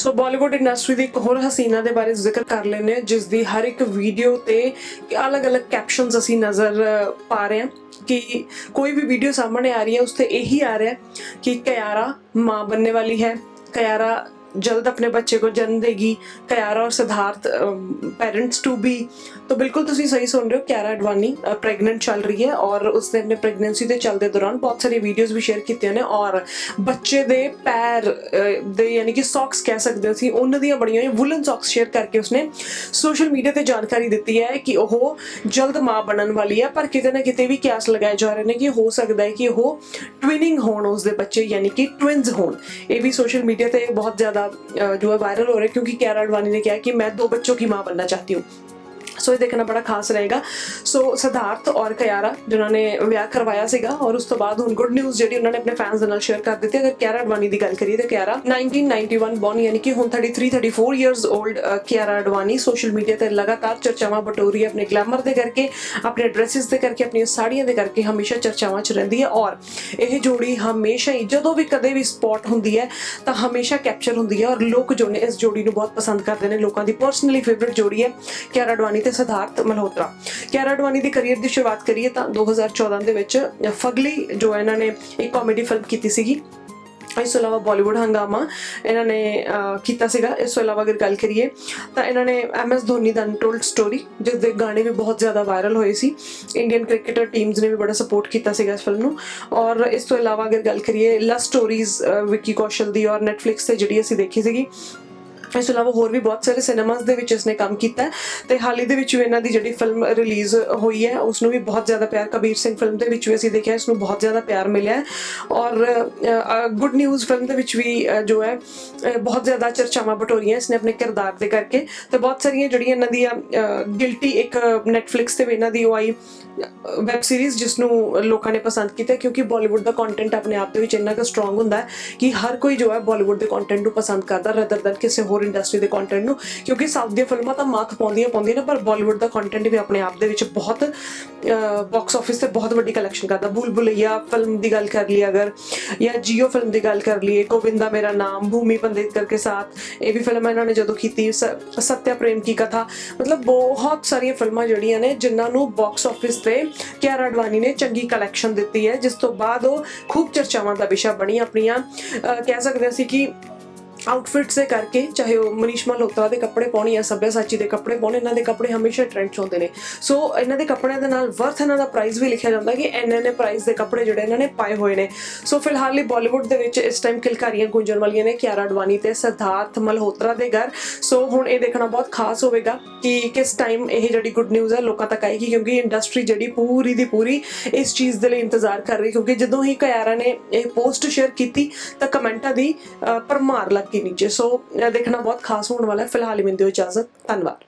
ਸੋ Bollywood industry ਦੀ ਇੱਕ ਹੋਰ ਹਸੀਨਾ ਦੇ ਬਾਰੇ ਜ਼ਿਕਰ ਕਰ ਲੈਨੇ ਆ ਜਿਸ ਦੀ ਹਰ ਇੱਕ ਵੀਡੀਓ ਤੇ ਅਲੱਗ-ਅਲੱਗ ਕੈਪਸ਼ਨਸ ਅਸੀਂ ਨਜ਼ਰ ਪਾ ਰਹੇ ਹਾਂ ਕਿ ਕੋਈ ਵੀ ਵੀਡੀਓ ਸਾਹਮਣੇ ਆ ਰਹੀ ਹੈ, ਉਸ ਤੇ ਇਹੀ ਆ ਰਿਹਾ ਕਿ ਕਿਆਰਾ ਮਾਂ ਬੰਨੇ ਵਾਲੀ ਹੈ, ਕਿਆਰਾ जल्द अपने बच्चे को जन्म देगी कियारा और सिद्धार्थ पेरेंट्स टू बी तो बिल्कुल ਤੁਸੀਂ ਸਹੀ ਸੁਣ ਰਹੇ ਹੋ ਕਿਆਰਾ ਅਡਵਾਨੀ ਪ੍ਰੈਗਨੈਂਟ ਚੱਲ ਰਹੀ ਹੈ ਔਰ ਉਸਨੇ ਆਪਣੇ ਪ੍ਰੈਗਨੈਂਸੀ ਦੇ ਚੱਲਦੇ ਦੌਰਾਨ ਬਹੁਤ ਸਾਰੀ ਵੀਡੀਓਜ਼ ਵੀ ਸ਼ੇਅਰ ਕੀਤੀਆਂ ਨੇ ਔਰ ਬੱਚੇ ਦੇ ਪੈਰ ਅਹ, ਦੇ ਯਾਨੀ ਕਿ ਸੌਕਸ ਕਹਿ ਸਕਦੇ ਹੋ ਸੀ ਉਹਨਾਂ ਦੀਆਂ ਬੜੀਆਂ ਹੋਈਆਂ ਵੂਲਨ ਸੌਕਸ ਸ਼ੇਅਰ ਕਰਕੇ ਉਸਨੇ ਸੋਸ਼ਲ ਮੀਡੀਆ ਤੇ ਜਾਣਕਾਰੀ ਦਿੱਤੀ ਹੈ ਕਿ ਉਹ ਜਲਦ ਮਾਂ ਬਣਨ ਵਾਲੀ ਹੈ ਪਰ ਕਿਤੇ ਨਾ ਕਿਤੇ ਵੀ ਕਿਆਸ ਲਗਾਏ ਜਾ ਰਹੇ ਨੇ ਕਿ ਹੋ ਸਕਦਾ ਹੈ ਕਿ ਉਹ ਟਵਿਨਿੰਗ ਹੋਣ ਉਸਦੇ ਬੱਚੇ ਯਾਨੀ ਕਿ ਟਵਿਨਸ ਹੋਣ ਇਹ ਵੀ ਸੋਸ਼ਲ मीडिया पे बहुत ज़्यादा अ, जो है वायरल हो रहा है क्योंकि कियारा अडवाणी ने कहा है कि मैं दो बच्चों की माँ बनना चाहती हूँ ਸੋ ਇਹ ਦੇਖਣਾ ਬੜਾ ਖਾਸ ਰਹੇਗਾ ਸੋ ਸਿਧਾਰਥ ਔਰ ਕਿਆਰਾ ਜਿਨ੍ਹਾਂ ਨੇ ਵਿਆਹ ਕਰਵਾਇਆ ਸੀਗਾ ਔਰ ਉਸ ਤੋਂ ਬਾਅਦ ਹੁਣ ਗੁੱਡ ਨਿਊਜ਼ ਜਿਹੜੀ ਉਹਨਾਂ ਨੇ ਆਪਣੇ ਫੈਨਸ ਦੇ ਨਾਲ ਸ਼ੇਅਰ ਕਰ ਦਿੱਤੀ ਅਗਰ ਕਿਆਰਾ ਅਡਵਾਨੀ ਦੀ ਗੱਲ ਕਰੀਏ ਤਾਂ ਕਿਆਰਾ 1991 ਬੌਰਨ ਯਾਨੀ ਕਿ ਹੁਣ 33 34 years old Kiara Advani social media ਤੇ ਲਗਾਤਾਰ ਚਰਚਾਵਾਂ ਬਟੋਰੀ ਹੈ ਆਪਣੇ ਗਲੈਮਰ ਦੇ ਕਰਕੇ ਆਪਣੇ ਡਰੈਸਸ ਦੇ ਕਰਕੇ ਆਪਣੀਆਂ ਸਾੜੀਆਂ ਦੇ ਕਰਕੇ ਹਮੇਸ਼ਾ ਚਰਚਾਵਾਂ 'ਚ ਰਹਿੰਦੀ ਹੈ ਔਰ ਇਹ ਜੋੜੀ ਹਮੇਸ਼ਾ ਹੀ ਜਦੋਂ ਵੀ ਕਦੇ ਵੀ ਸਪੌਟ ਹੁੰਦੀ ਹੈ ਤਾਂ ਹਮੇਸ਼ਾ ਕੈਪਚਰ ਹੁੰਦੀ ਹੈ ਔਰ ਲੋਕ ਜੋ ਨੇ ਇਸ ਜੋੜੀ ਨੂੰ ਬਹੁਤ ਪਸੰਦ ਕਰਦੇ ਨੇ ਲੋਕਾਂ ਦੀ ਪਰਸਨਲੀ ਫੇਵਰਿਟ ਜੋੜੀ ਹੈ ਕਿਆਰਾ ਅਡਵਾਨੀ ਤੇ ਸਿਧਾਰਥ ਮਲਹੋਤਰਾ। ਕਿਆਰਾ ਅਡਵਾਨੀ ਦੀ ਕੈਰੀਅਰ ਦੀ ਸ਼ੁਰੂਆਤ ਕਰੀਏ ਤਾਂ 2014 ਦੇ ਵਿੱਚ ਫਗਲੀ ਜੋ ਇਹਨਾਂ ਨੇ ਇੱਕ ਕਾਮੇਡੀ ਫਿਲਮ ਕੀਤੀ ਸੀਗੀ। ਇਸ ਤੋਂ ਇਲਾਵਾ ਬਾਲੀਵੁੱਡ ਹੰਗਾਮਾ ਇਹਨਾਂ ਨੇ ਕੀਤਾ ਸੀਗਾ। ਇਸ ਤੋਂ ਇਲਾਵਾ ਅਗਰ ਗੱਲ ਕਰੀਏ ਤਾਂ ਇਹਨਾਂ ਨੇ ਐਮ ਐਸ ਧੋਨੀ ਦਾ ਅਨਟੋਲਡ ਸਟੋਰੀ ਜਿਸ ਦੇ ਗਾਣੇ ਵੀ ਬਹੁਤ ਜ਼ਿਆਦਾ ਵਾਇਰਲ ਹੋਏ ਸੀ। ਇੰਡੀਅਨ ਕ੍ਰਿਕਟਰ ਟੀਮਸ ਨੇ ਵੀ ਬੜਾ ਸਪੋਰਟ ਕੀਤਾ ਸੀਗਾ ਇਸ ਫਿਲਮ ਨੂੰ। ਔਰ ਇਸ ਤੋਂ ਇਲਾਵਾ ਅਗਰ ਗੱਲ ਕਰੀਏ ਲਵ ਸਟੋਰੀਜ਼ ਵਿੱਕੀ ਕੌਸ਼ਲ ਦੀ ਔਰ ਨੈਟਫਲਿਕਸ ਤੇ ਜਿਹੜੀ ਅਸੀਂ ਦੇਖੀ ਸੀਗੀ ਇਸ ਤੋਂ ਇਲਾਵਾ ਹੋਰ ਵੀ ਬਹੁਤ ਸਾਰੇ ਸਿਨੇਮਾਸ ਦੇ ਵਿੱਚ ਇਸਨੇ ਕੰਮ ਕੀਤਾ ਹੈ ਤੇ ਹਾਲ ਹੀ ਦੇ ਵਿੱਚ ਵੀ ਇਹਨਾਂ ਦੀ ਜਿਹੜੀ ਫਿਲਮ ਰਿਲੀਜ਼ ਹੋਈ ਹੈ ਉਸ ਨੂੰ ਵੀ ਬਹੁਤ ਜ਼ਿਆਦਾ ਪਿਆਰ, ਕਬੀਰ ਸਿੰਘ ਫਿਲਮ ਦੇ ਵਿੱਚ ਵੀ ਅਸੀਂ ਦੇਖਿਆ ਇਸ ਨੂੰ ਬਹੁਤ ਜ਼ਿਆਦਾ ਪਿਆਰ ਮਿਲਿਆ ਔਰ ਗੁੱਡ ਨਿਊਜ਼ ਫਿਲਮ ਦੇ ਵਿੱਚ ਵੀ ਜੋ ਹੈ ਬਹੁਤ ਜ਼ਿਆਦਾ ਚਰਚਾਵਾਂ ਬਟੋਰੀਆਂ ਇਸਨੇ ਆਪਣੇ ਕਿਰਦਾਰ ਦੇ ਕਰਕੇ ਤੇ ਬਹੁਤ ਸਾਰੀਆਂ ਜਿਹੜੀਆਂ ਇਹਨਾਂ ਦੀਆਂ ਗਿਲਟੀ ਇੱਕ ਨੈਟਫਲਿਕਸ ਤੇ ਵੀ ਇਹਨਾਂ ਦੀ ਉਹ ਆਈ ਵੈਬ ਸੀਰੀਜ਼ ਜਿਸ ਨੂੰ ਲੋਕਾਂ ਨੇ ਪਸੰਦ ਕੀਤਾ ਕਿਉਂਕਿ ਬਾਲੀਵੁੱਡ ਦਾ ਕੰਟੈਂਟ ਆਪਣੇ ਆਪ ਦੇ ਵਿੱਚ ਇੰਨਾ ਕੁ ਸਟਰੋਂਗ ਹੁੰਦਾ ਹੈ ਕਿ ਹਰ ਕੋਈ ਜੋ ਹੈ ਬਾਲੀਵੁੱਡ ਦੇ ਕੰਟੈਂਟ ਨੂੰ ਪਸੰਦ ਕਰਦਾ ਰਦਰ ਦਨ ਕਿਸੇ ਹੋਰ ਇੰਡਸਟਰੀ ਦੇ ਕੰਟੈਂਟ ਨੂੰ ਕਿਉਂਕਿ ਸਾਊਥ ਦੀਆਂ ਫਿਲਮਾਂ ਤਾਂ ਮਾਤ ਪਾਉਂਦੀਆਂ ਪਾਉਂਦੀਆਂ ਨੇ ਪਰ ਬਾਲੀਵੁੱਡ ਦਾ ਕੰਟੈਂਟ ਵੀ ਆਪਣੇ ਆਪ ਦੇ ਵਿੱਚ ਬਹੁਤ ਬਾਕਸ ਆਫਿਸ ਤੇ ਬਹੁਤ ਵੱਡੀ ਕਲੈਕਸ਼ਨ ਕਰਦਾ। ਬੁਲ ਫਿਲਮ ਦੀ ਗੱਲ ਕਰ ਲਈ ਅਗਰ ਜਾਂ ਜੀਓ ਫਿਲਮ ਦੀ ਗੱਲ ਕਰ ਲਈਏ ਗੋਵਿੰਦਾ ਮੇਰਾ ਨਾਮ ਭੂਮੀ ਪੰਡਿਤਕਰ ਕੇ ਸਾਥ ਇਹ ਵੀ ਫਿਲਮ ਇਹਨਾਂ ਨੇ ਜਦੋਂ ਕੀਤੀ ਸਤਿਆ ਪ੍ਰੇਮ ਕੀ ਕਥਾ ਮਤਲਬ ਬਹੁਤ ਸਾਰੀਆਂ ਫਿਲਮਾਂ ਜਿਹੜੀਆਂ ਨੇ ਜਿਨ੍ਹਾਂ ਨੂੰ ਬਾਕਸ ਆਫਿਸ ਤੇ ਕਿਆਰਾ ਅਡਵਾਨੀ ਨੇ ਚੰਗੀ ਕਲੈਕਸ਼ਨ ਦਿੱਤੀ ਹੈ ਜਿਸ ਤੋਂ ਬਾਅਦ ਉਹ ਖੂਬ ਚਰਚਾਵਾਂ ਦਾ ਵਿਸ਼ਾ ਬਣੀ ਆਪਣੀਆਂ ਅਹ, ਕਹਿ ਸਕਦੇ ਅਸੀਂ ਕਿ ਆਊਟਫਿਟਸ ਦੇ ਕਰਕੇ ਚਾਹੇ ਉਹ ਮਨੀਸ਼ ਮਲਹੋਤਰਾ ਦੇ ਕੱਪੜੇ ਪਾਉਣੇ ਜਾਂ ਸੱਭਿਆਸਾਚੀ ਦੇ ਕੱਪੜੇ ਪਾਉਣੇ ਇਹਨਾਂ ਦੇ ਕੱਪੜੇ ਹਮੇਸ਼ਾ ਟ੍ਰੈਂਡ 'ਚ ਹੁੰਦੇ ਨੇ। ਸੋ ਇਹਨਾਂ ਦੇ ਕੱਪੜਿਆਂ ਦੇ ਨਾਲ ਵਰਥ ਇਹਨਾਂ ਦਾ ਪ੍ਰਾਈਸ ਵੀ ਲਿਖਿਆ ਜਾਂਦਾ ਕਿ ਇੰਨੇ ਇੰਨੇ ਪ੍ਰਾਈਸ ਦੇ ਕੱਪੜੇ ਜਿਹੜੇ ਇਹਨਾਂ ਨੇ ਪਾਏ ਹੋਏ ਨੇ। ਸੋ ਫਿਲਹਾਲ ਹੀ ਬਾਲੀਵੁੱਡ ਦੇ ਵਿੱਚ ਇਸ ਟਾਈਮ ਕਿਲਕਾਰੀਆਂ ਗੁੰਜਣ ਵਾਲੀਆਂ ਨੇ ਕਿਆਰਾ ਅਡਵਾਨੀ ਤੇ ਸਿਧਾਰਥ ਮਲਹੋਤਰਾ ਦੇ ਘਰ। ਸੋ ਹੁਣ ਇਹ ਦੇਖਣਾ ਬਹੁਤ ਖਾਸ ਹੋਵੇਗਾ ਕਿ ਕਿਸ ਟਾਈਮ ਇਹ ਜਿਹੜੀ ਗੁੱਡ ਨਿਊਜ਼ ਹੈ ਲੋਕਾਂ ਤੱਕ ਆਏਗੀ ਕਿਉਂਕਿ ਇੰਡਸਟਰੀ ਜਿਹੜੀ ਪੂਰੀ ਦੀ ਪੂਰੀ ਇਸ ਚੀਜ਼ ਦੇ ਲਈ ਇੰਤਜ਼ਾਰ ਕਰ ਰਹੀ ਕਿਉਂਕਿ ਜਦੋਂ ਹੀ ਕਿਆਰਾ ਨੇ ਇਹ ਪੋਸਟ ਸ਼ੇਅਰ ਕੀਤੀ ਤਾਂ ਕਮੈਂਟਾਂ ਦੀ ਅਹ, ਭਰਮਾਰ ਲੱਗ ਗਈ ਨੀਚੇ ਸੋ ਇਹ ਦੇਖਣਾ ਬਹੁਤ ਖਾਸ ਹੋਣ ਵਾਲਾ ਹੈ ਫਿਲਹਾਲ ਹੀ ਮੈਨੂੰ ਦਿਓ ਇਜਾਜ਼ਤ ਧੰਨਵਾਦ